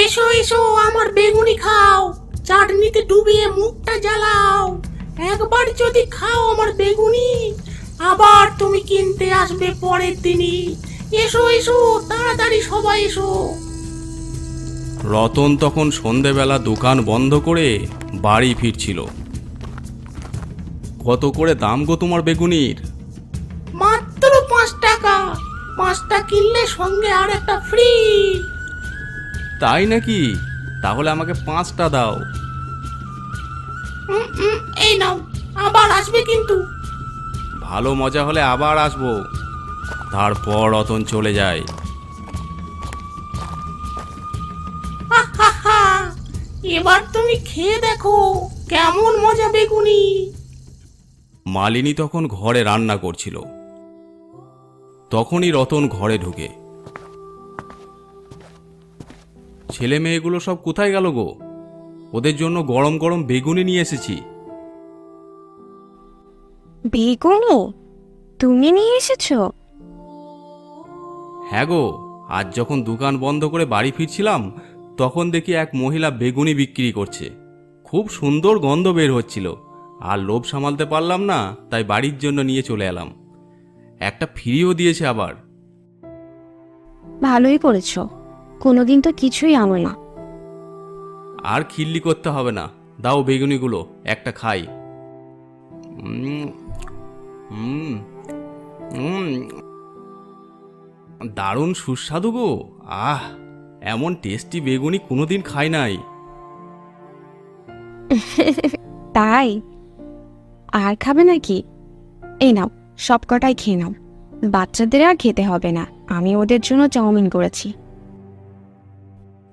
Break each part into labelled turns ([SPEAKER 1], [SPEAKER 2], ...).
[SPEAKER 1] এসো এসো আমার বেগুনি খাও। চাটনিতে ডুবিয়ে মুখটা জ্বালাও। একবার যদি খাও আমার বেগুনি আবার তুমি কিনতে আসবে পরের দিনই। এসো এসো তাড়াতাড়ি সবাই এসো।
[SPEAKER 2] রতন তখন সন্ধেবেলা দোকান বন্ধ করে বাড়ি ফিরছিল। কত করে দাম গো তোমার বেগুনির?
[SPEAKER 1] মাত্র পাঁচ টাকা। পাঁচটা কিনলে সঙ্গে আর একটা ফ্রি
[SPEAKER 2] তাই নাকি? তাহলে আমাকে পাঁচটা দাও।
[SPEAKER 1] এই নাও আবার আসবে কিন্তু।
[SPEAKER 2] ভালো মজা হলে আবার আসব। তারপর রতন চলে যায়।
[SPEAKER 1] এবার তুমি খেয়ে দেখো কেমন মজা বেগুনি।
[SPEAKER 2] মালিনী তখন ঘরে রান্না করছিল। তখনই রতন ঘরে ঢুকে। ছেলে মেয়েগুলো সব কোথায় গেল গো? ওদের জন্য গরম গরম বেগুনি নিয়ে এসেছি।
[SPEAKER 3] বেগুনও? তুমি নিয়ে এসেছ?
[SPEAKER 2] হ্যাঁ গো আজ যখন দোকান বন্ধ করে বাড়ি ফিরছিলাম তখন দেখি এক মহিলা বেগুনি বিক্রি করছে। খুব সুন্দর গন্ধ বের হচ্ছিল। আর লোভ সামালতে পারলাম না তাই বাড়ির জন্য নিয়ে চলে এলাম। একটা ফ্রিও দিয়েছে আবার।
[SPEAKER 3] ভালোই করেছ। কোনোদিন তো কিছুই আনো না।
[SPEAKER 2] আর খিল্লি করতে হবে না। দাও বেগুনিগুলো একটা খাই। উম, উম, উম, দারুণ সুস্বাদু গো। আহ এমন টেস্টি বেগুনি কোনোদিন খাই নাই।
[SPEAKER 3] তাই? আর খাবে নাকি? এই নাও সব কটাই খেয়ে নাও। বাচ্চাদের আর খেতে হবে না। আমি ওদের জন্য চাউমিন করেছি।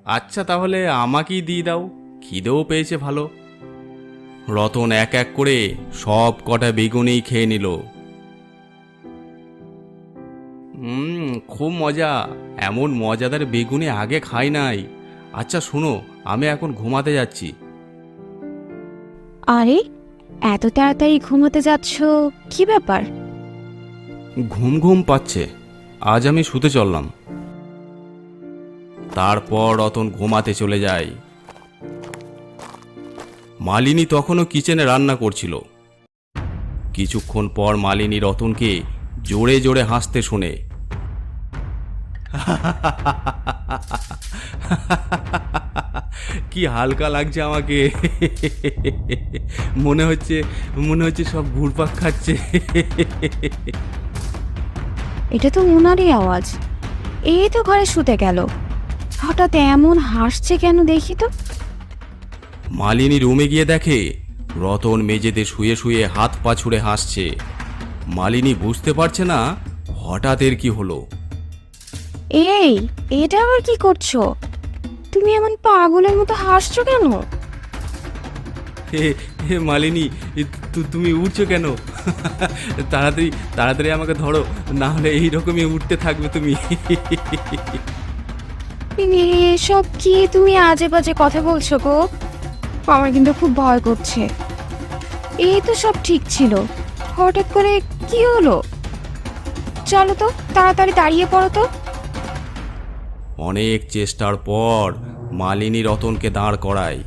[SPEAKER 2] আচ্ছা তাহলে আমাকেই দিয়ে দাও। খিদেও পেয়েছে ভালো। রতন এক এক করে সব কটা বেগুনেই খেয়ে নিল। হুম খুব মজা। এমন মজাদার বেগুনে আগে খাই নাই। আচ্ছা শোনো আমি এখন ঘুমাতে যাচ্ছি।
[SPEAKER 3] আরে এত তাড়াতাড়ি ঘুমোতে যাচ্ছ কি ব্যাপার?
[SPEAKER 2] ঘুম ঘুম পাচ্ছে। আজ আমি শুতে চললাম। তারপর রতন ঘুমাতে চলে যায়। মালিনী তখনও কিচেনে রান্না করছিল। কিছুক্ষণ পর মালিনী রতনকে জোরে জোরে হাসতে শুনে। কি হালকা লাগছে আমাকে। মনে হচ্ছে মনে হচ্ছে সব ঘুরপাক খাচ্ছে।
[SPEAKER 3] এটা তো উনারই আওয়াজ। এই তো ঘরে শুতে গেল। হঠাৎ এমন হাসছে কেন দেখি তো?
[SPEAKER 2] মালিনী রুমে গিয়ে দেখে রতন মেঝেতে শুয়ে শুয়ে হাত পা ছুড়ে হাসছে। মালিনী বুঝতে পারছে না হঠাৎ এর কি হলো।
[SPEAKER 3] এই এটা আবার কি করছ? তুমি এমন পাগলের মতো হাসছো কেন?
[SPEAKER 2] হে হে মালিনী তু- তুমি উঠছো কেন? তাড়াতাড়ি তাড়াতাড়ি আমাকে ধরো না হলে এইরকমই উঠতে থাকবে তুমি।
[SPEAKER 3] এসব কি তুমি আজে বাজে কথা বলছো গো? আমার কিন্তু খুব ভয় করছে। এই তো সব ঠিক ছিল। হঠাৎ করে কি হলো? চলো তো, তাড়াতাড়ি দাঁড়িয়ে পড়ো তো।
[SPEAKER 2] অনেক চেষ্টার পর মালিনী রতনকে দাঁড় করায়।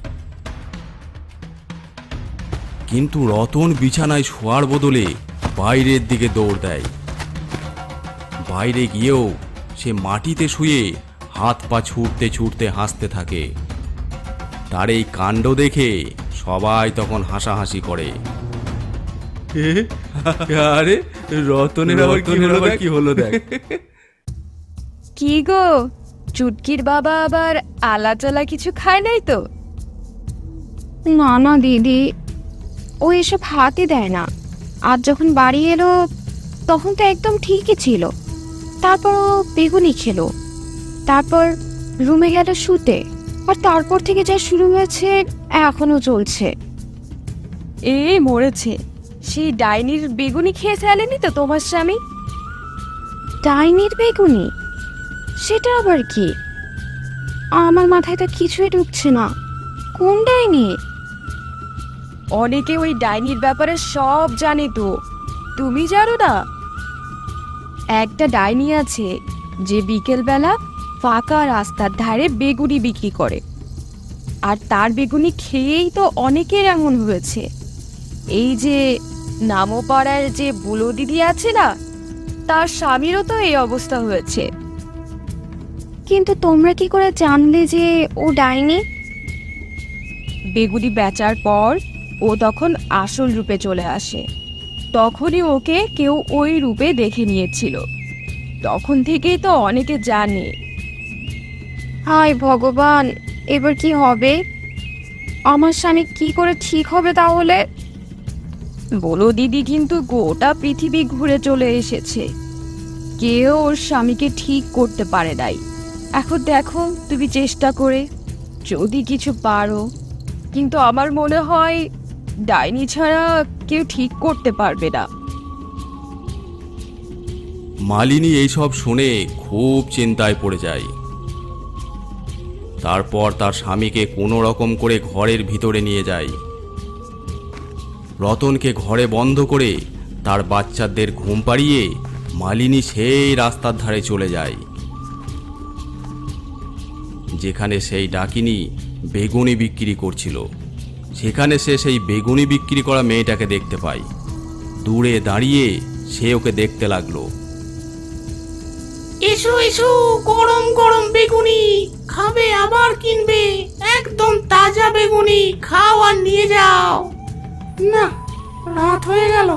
[SPEAKER 2] কিন্তু রতন বিছানায় শোয়ার বদলে বাইরের দিকে দৌড় দেয়। বাইরে গিয়েও সে মাটিতে শুয়ে হাত পা ছুটতে ছুটতে হাসতে থাকে। তার এই কাণ্ড দেখে সবাই তখন হাসাহাসি করে। আরে রতনের আবার কি হলো দেখ? কি হলো দেখ?
[SPEAKER 3] কি গো চুটকির বাবা আবার আলা চালা কিছু খায় নাই তো? না না দিদি ও এসব হাতই দেয় না। আজ যখন বাড়ি এলো তখন তো একদম ঠিকই ছিল। তারপর ও বেগুনি খেলো। তারপর রুমে গেল শুতে। আর তারপর থেকে যা শুরু হয়েছে এখনও চলছে। এ মরেছে। সেই ডাইনির বেগুনি খেয়ে ফেলেনি তো তোমার স্বামী? ডাইনির বেগুনি? সেটা আবার কি? আমার মাথায় তো কিছুই ঢুকছে না। কোন ডাইনি? অনেকে ওই ডাইনির ব্যাপারে সব জানে তো। তুমি জানো না? একটা ডাইনি আছে যে বিকেলবেলা ফাঁকা রাস্তার ধারে বেগুনি বিক্রি করে। আর তার বেগুনি খেয়েই তো অনেকের এমন হয়েছে। এই যে নামোপাড়ার যে বুলো দিদি আছে না তার স্বামীরও তো এই অবস্থা হয়েছে। কিন্তু তোমরা কি করে জানলে যে ও ডাইনি? বেগুনি বেচার পর ও তখন আসল রূপে চলে আসে। তখনই ওকে কেউ ওই রূপে দেখে নিয়েছিল। তখন থেকেই তো অনেকে জানে হায় ভগবান এবার কি হবে? আমার স্বামী কি করে ঠিক হবে তাহলে? বলো দিদি কিন্তু গোটা পৃথিবী ঘুরে চলে এসেছে। কেউ ওর স্বামীকে ঠিক করতে পারে নাই। এখন দেখো তুমি চেষ্টা করে যদি কিছু পারো। কিন্তু আমার মনে হয় ডাইনি ছাড়া কেউ ঠিক করতে পারবে না।
[SPEAKER 2] মালিনী এইসব শুনে খুব চিন্তায় পড়ে যায়। তারপর তার স্বামীকে কোনো রকম করে ঘরের ভিতরে নিয়ে যায়। রতনকে ঘরে বন্ধ করে তার বাচ্চাদের ঘুম পাড়িয়ে মালিনী সেই রাস্তার ধারে চলে যায়। যেখানে সেই ডাকিনী বেগুনি বিক্রি করছিল। সেখানে সে সেই বেগুনি বিক্রি করা মেয়েটাকে দেখতে পায়। দূরে দাঁড়িয়ে সে ওকে দেখতে লাগল।
[SPEAKER 1] এসো এসো গরম গরম বেগুনি। খাবে আবার কিনবে। একদম তাজা বেগুনি। খাও আর নিয়ে যাও। না রাত হয়ে গেল।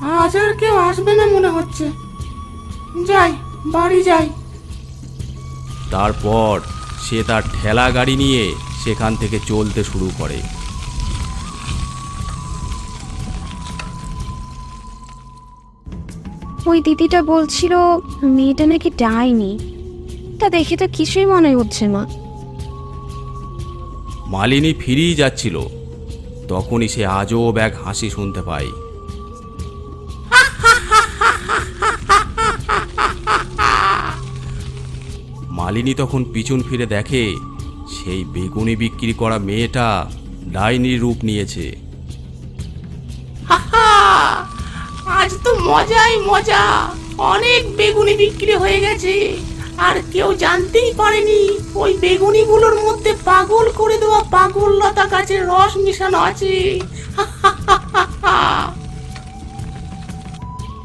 [SPEAKER 1] আজ আর কেউ আসবে না মনে হচ্ছে। যাই বাড়ি যাই।
[SPEAKER 2] তারপর সে তার ঠেলা গাড়ি নিয়ে সেখান থেকে চলতে শুরু করে।
[SPEAKER 3] ওই দিদিটা বলছিল, মেয়েটা নাকি ডাইনি। তা দেখে তো কিছুই মনে হচ্ছে না।
[SPEAKER 2] মালিনী ফিরেই যাচ্ছিল। তখনই সে আজব এক হাসি শুনতে পায়। মালিনী তখন পিছন ফিরে দেখে, সেই বেগুনি বিক্রি করা মেয়েটা ডাইনির রূপ নিয়েছে।
[SPEAKER 1] মজাই মজা। অনেক বেগুনি বিক্রি হয়ে গেছে। আর কেউ জানতেই পারেনি, ওই বেগুনিগুলোর মধ্যে পাগল করে দেওয়া পাগল লতা গাছের রস মিশানো আছে।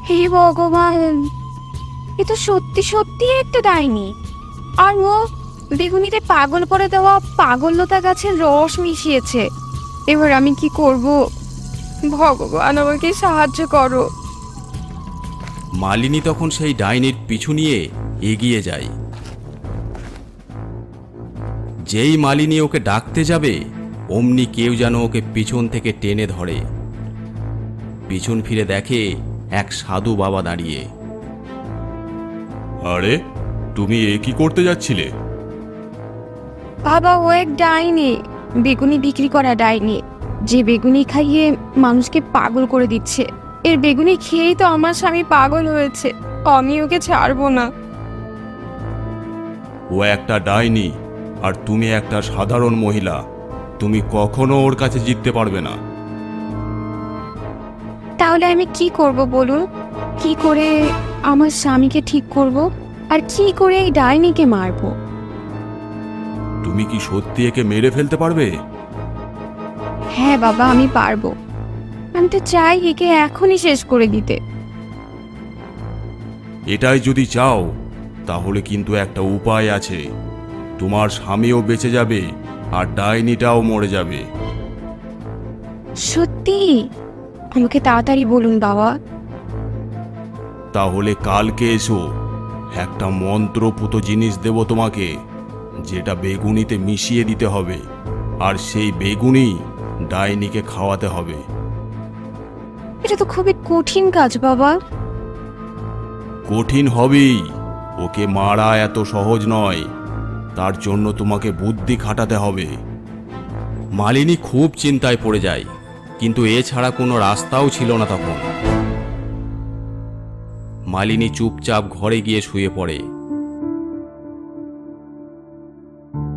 [SPEAKER 3] হে ভগবান, এ তো সত্যি সত্যি একটা ডাইনি। আর ও বেগুনিতে পাগল করে দেওয়া পাগললতা গাছের রস মিশিয়েছে। এবার আমি কি করব? ভগবান আমাকে সাহায্য করো।
[SPEAKER 2] মালিনী তখন সেই ডাইনির পিছু নিয়ে এগিয়ে যায়। যেই মালিনী ওকে ডাকতে যাবে অমনি কেউ যেন ওকে পিছন থেকে টেনে ধরে। পিছন ফিরে দেখে এক সাধু বাবা দাঁড়িয়ে।
[SPEAKER 4] আরে তুমি এ কি করতে যাচ্ছিলে?
[SPEAKER 3] বাবা ও এক ডাইনি। বেগুনি বিক্রি করা ডাইনি। যে বেগুনি খাইয়ে মানুষকে পাগল করে দিচ্ছে। এর বেগুনি খেয়েই তো আমার স্বামী পাগল হয়েছে। আমি ওকে ছাড়বো না।
[SPEAKER 4] ও একটা ডাইনি আর তুমি একটা সাধারণ মহিলা। তুমি কখনো ওর কাছে জিততে পারবে না।
[SPEAKER 3] তাহলে আমি কি করব বলুন? কি করে আমার স্বামীকে ঠিক করব? আর কি করে এই ডাইনিকে মারবো?
[SPEAKER 4] তুমি কি সত্যি একে মেরে ফেলতে পারবে?
[SPEAKER 3] হ্যাঁ বাবা আমি পারব। আমি তো চাই একে এখনই শেষ করে দিতে।
[SPEAKER 4] এটাই যদি চাও তাহলে কিন্তু একটা উপায় আছে। তোমার স্বামীও বেঁচে যাবে আর ডাইনিটাও মরে যাবে।
[SPEAKER 3] সত্যি? আমাকে তাড়াতাড়ি বলুন বাবা।
[SPEAKER 4] তাহলে কালকে এসো একটা মন্ত্রপুত জিনিস দেব তোমাকে যেটা বেগুনিতে মিশিয়ে দিতে হবে আর সেই বেগুনি ডাইনিকে খাওয়াতে হবে।
[SPEAKER 3] এটা তো খুবই কঠিন কাজ, বাবা।
[SPEAKER 4] কঠিন হবেই। ওকে মারা এত সহজ নয়। তার জন্য তোমাকে বুদ্ধি খাটাতে হবে।
[SPEAKER 2] মালিনী খুব চিন্তায় পড়ে যায়, কিন্তু এছাড়া কোনো রাস্তাও ছিল না তখন। মালিনী চুপচাপ ঘরে গিয়ে শুয়ে পড়ে।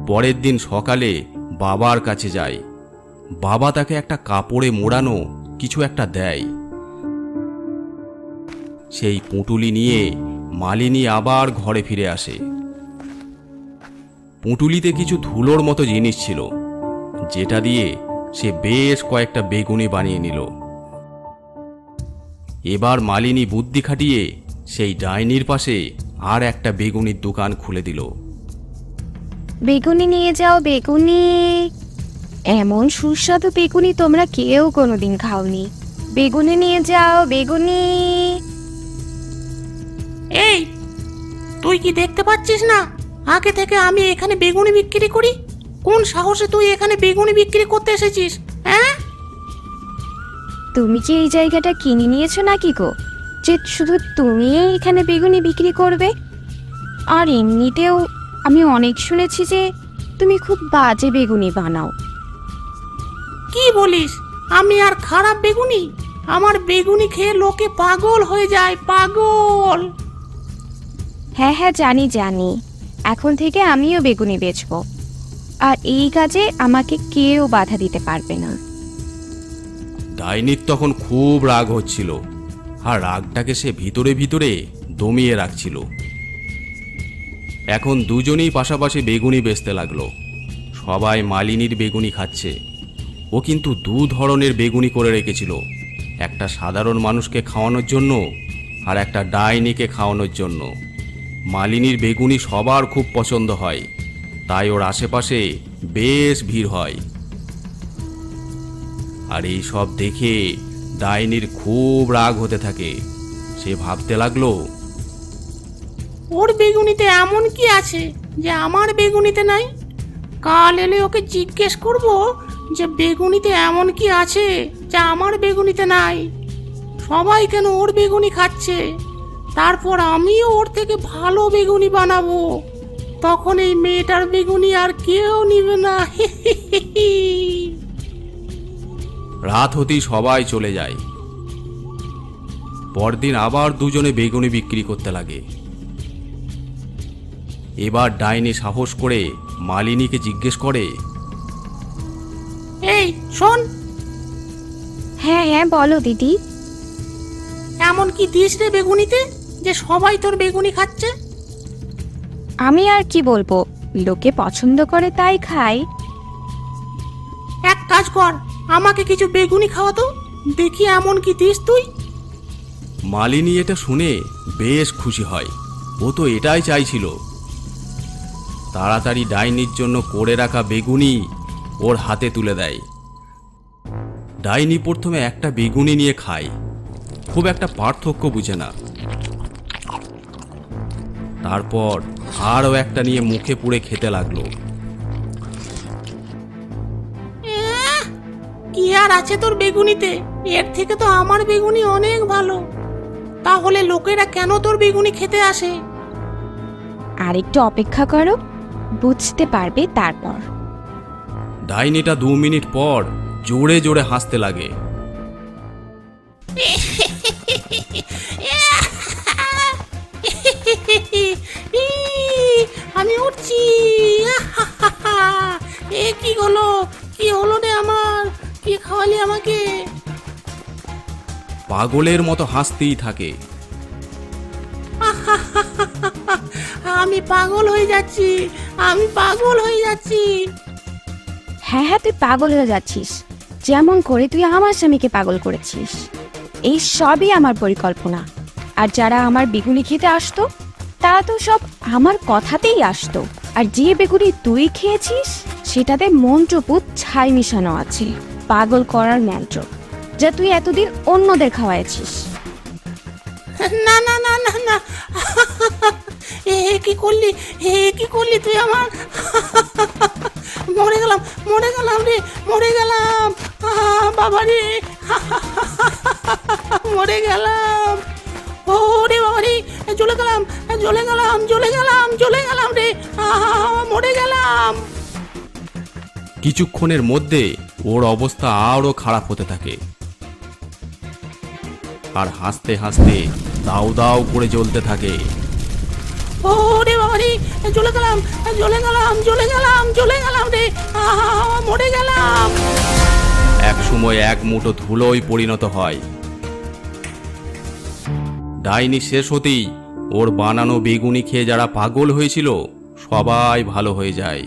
[SPEAKER 2] পরের দিন সকালে বাবার কাছে যায়। বাবা তাকে একটা কাপড়ে মোড়ানো কিছু একটা দেয়। সেই পুঁটুলি নিয়ে মালিনী আবার ঘরে ফিরে আসে। পুঁটুলিতে কিছু ধুলোর মতো জিনিস ছিল, যেটা দিয়ে সে বেশ কয়েকটা বেগুনি বানিয়ে নিল। এবার মালিনী বুদ্ধি খাটিয়ে সেই ডাইনির পাশে আর একটা বেগুনির দোকান খুলে দিল।
[SPEAKER 3] বেগুনি নিয়ে যাও, বেগুনি। এমন সুস্বাদু বেগুনি তোমরা কেউ কোনোদিন খাওনি। বেগুনি নিয়ে যাও বেগুনি।
[SPEAKER 1] এই তুই কি দেখতে পাচ্ছিস না? আগে থেকে আমি এখানে বেগুনি বিক্রি করি? কোন সাহসে তুই এখানে বেগুনি বিক্রি করতে এসেছিস হ্যাঁ?
[SPEAKER 3] তুমি কি এই জায়গাটা কিনে নিয়েছো নাকি গো? যে শুধু তুমি এখানে বেগুনি বিক্রি করবে? আর এমনিতেও আমি অনেক শুনেছি যে তুমি খুব বাজে বেগুনি বানাও।
[SPEAKER 1] কি বলিস? আমি আর খারাপ বেগুনি? আমার বেগুনি খেয়ে লোকে পাগল হয়ে যায় পাগল।
[SPEAKER 3] হ্যাঁ হ্যাঁ জানি জানি। এখন থেকে আমিও বেগুনি বেচবো। আর এই কাজে আমাকে কেউ বাধা দিতে পারবে না।
[SPEAKER 2] ডাইনির তখন খুব রাগ হচ্ছিল। আর রাগটাকে সে ভিতরে ভিতরে দমিয়ে রাখছিল। এখন দুজনেই পাশাপাশি বেগুনি বেচতে লাগল। সবাই মালিনীর বেগুনি খাচ্ছে। ও কিন্তু দু ধরনের বেগুনি করে রেখেছিল। একটা সাধারণ মানুষকে খাওয়ানোর জন্য আর একটা ডাইনিকে খাওয়ানোর জন্য। মালিনীর বেগুনি সবার খুব পছন্দ হয়, তাই ওর আশেপাশে বেশ ভিড় হয়। আর এই সব দেখে ডাইনির খুব রাগ হতে থাকে। সে ভাবতে লাগল,
[SPEAKER 1] ওর বেগুনিতে এমন কি আছে যে আমার বেগুনিতে নাই? কাল এলে ওকে জিজ্ঞেস করব যে বেগুনিতে এমন কি আছে যা আমার বেগুনিতে নাই? সবাই কেন ওর বেগুনি খাচ্ছে? তারপর আমিও ওর থেকে ভালো বেগুনি বানাবো। তখন এই মেয়েটার বেগুনি আর কেউ নিবে না।
[SPEAKER 2] রাত হতেই সবাই চলে যায়। পরদিন আবার দুজনে বেগুনি বিক্রি করতে লাগে। এবার ডাইনি সাহস করে মালিনীকে জিজ্ঞেস করে
[SPEAKER 1] শোন।
[SPEAKER 3] হ্যাঁ হ্যাঁ বলো দিদি।
[SPEAKER 1] এমন কি দিস রে বেগুনিতে যে সবাই তোর বেগুনি খাচ্ছে?
[SPEAKER 3] আমি আর কি বলব? লোকে পছন্দ করে তাই খাই
[SPEAKER 1] এক কাজ কর আমাকে কিছু বেগুনি খাওয়াতো দেখি এমন কি দিস তুই।
[SPEAKER 2] মালিনী এটা শুনে বেশ খুশি হয়। ও তো এটাই চাইছিল। তাড়াতাড়ি ডাইনির জন্য করে রাখা বেগুনি ওর হাতে তুলে দেয়। ডাইনি প্রথমে একটা বেগুনি নিয়ে খায়। খুব একটা পার্থক্য বুঝে না। তারপর আরও একটা নিয়ে মুখে পুড়ে খেতে লাগল।
[SPEAKER 1] কি আর আছে তোর বেগুনিতে? এর থেকে তো আমার বেগুনি অনেক ভালো। তাহলে লোকেরা কেন তোর বেগুনি খেতে আসে?
[SPEAKER 3] আর একটু অপেক্ষা করো বুঝতে পারবে তারপর।
[SPEAKER 2] ডাইনিটা দু মিনিট পর জোরে জোরে হাসতে লাগে।
[SPEAKER 1] ই, আমি উঠছি। এ কি হলো? কি হলো রে আমার? কি খাওয়ালি আমাকে?
[SPEAKER 2] পাগলের মতো হাসতেই থাকে।
[SPEAKER 1] আমি পাগল হয়ে যাচ্ছি। আমি পাগল হয়ে যাচ্ছি।
[SPEAKER 3] হ্যাঁ হ্যাঁ তুই পাগল হয়ে যাচ্ছিস। যেমন করে তুই আমার স্বামীকে পাগল করেছিস। এই সবই আমার পরিকল্পনা। আর যারা আমার বেগুনি খেতে আসতো, তারা তো সব আমার কথাতেই আসতো। আর যে বেগুনি তুই খেয়েছিস, সেটাতে মন্ত্রপুত ছাই মিশানো আছে, পাগল করার মন্ত্র, যা তুই এতদিন অন্যদের খাওয়াইছিস।
[SPEAKER 1] না না না না না। এ কি করলি? এ কি করলি তুই আমার?
[SPEAKER 2] কিছুক্ষণের মধ্যে ওর অবস্থা আরও খারাপ হতে থাকে। আর হাসতে হাসতে দাউ দাউ করে জ্বলতে থাকে।
[SPEAKER 1] ও রে বাবা রে জ্বলে গেলাম জ্বলে গেলাম জ্বলে গেলাম জ্বলে গেলাম রে। মরে গেলাম।
[SPEAKER 2] এক সময় এক মুঠো ধুলোয় পরিণত হয়। ডাইনি শেষ হতেই ওর বানানো বেগুনি খেয়ে যারা পাগল হয়েছিল সবাই ভালো হয়ে যায়।